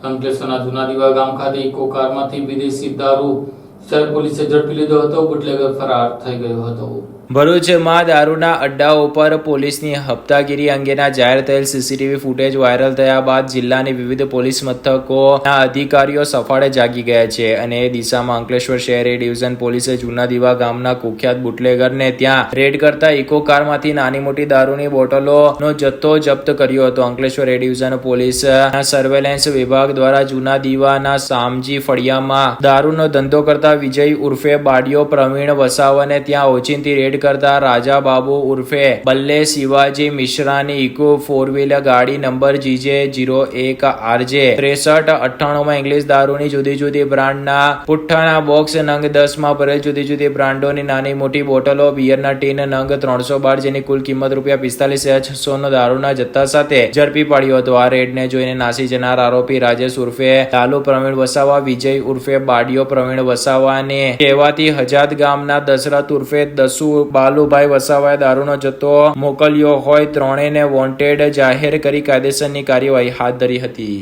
અંકલેશ્વરના જુના દીવા ગામ ખાતે ઇકો કારમાંથી વિદેશી દારૂ શહેર પોલીસે ઝડપી લીધો હતો, બુટલેગર ફરાર થઈ ગયો હતો. ભરૂચમાં દારૂના અડ્ડાઓ પર પોલીસની હપ્તાગીરી અંગેના જાહેર થયેલ સીસીટીવી ફૂટેજ વાયરલ થયા બાદ જિલ્લાની વિવિધ પોલીસ મથકોના અધિકારીઓ સફાળે જાગી ગયા છે અને દિશામાં અંકલેશ્વર શહેરી ડિવિઝન પોલીસે જૂના દીવા ગામના કુખ્યાત બુટલેગરને ત્યાં રેડ કરતા ઇકો કારમાંથી નાની મોટી દારૂની બોટલોનો જથ્થો જપ્ત કર્યો હતો. Ankleshwar A division police surveillance વિભાગ દ્વારા જૂના દીવાના સામજી ફળિયામાં દારૂનો ધંધો કરતા વિજય ઉર્ફે બાડિયો પ્રવીણ વસાવાને ત્યાં ઓચિંતી રેડ કરતા રાજા બાબુ ઉર્ફે બલ્લે શિવાજી મિશ્રાની ઇકો ફોર વ્હીલર ગાડી નંબર જીજે જીરો એક આરજે ત્રેસઠ અઠ્ઠાણુંમાં ઇંગ્લિશ દારૂની જુદી જુદી બ્રાન્ડના પુઠ્ઠાના બોક્સ નંગ દસમાં ભરેલ જુદી જુદી બ્રાન્ડોની નાની મોટી બોટલો બિયરના ટીન નંગ ત્રણસો બાર જેની કુલ કિંમત રૂપિયા પિસ્તાલીસ હજાર છસો નો દારૂના જથ્થા સાથે ઝડપી પાડ્યો હતો. આ રેડને જોઈને નાસી જનાર આરોપી રાજેશ ઉર્ફે લાલુ પ્રવીણ વસાવા, વિજય ઉર્ફે બાડિયો પ્રવીણ વસાવાને કહેવાતી હજાત ગામના દશરથ ઉર્ફે દસુ બાલુભાઈ વસાવાએ દારૂનો જથ્થો મોકલ્યો હોય, ત્રણેયને વોન્ટેડ જાહેર કરી કાયદેસરની કાર્યવાહી હાથ ધરી હતી.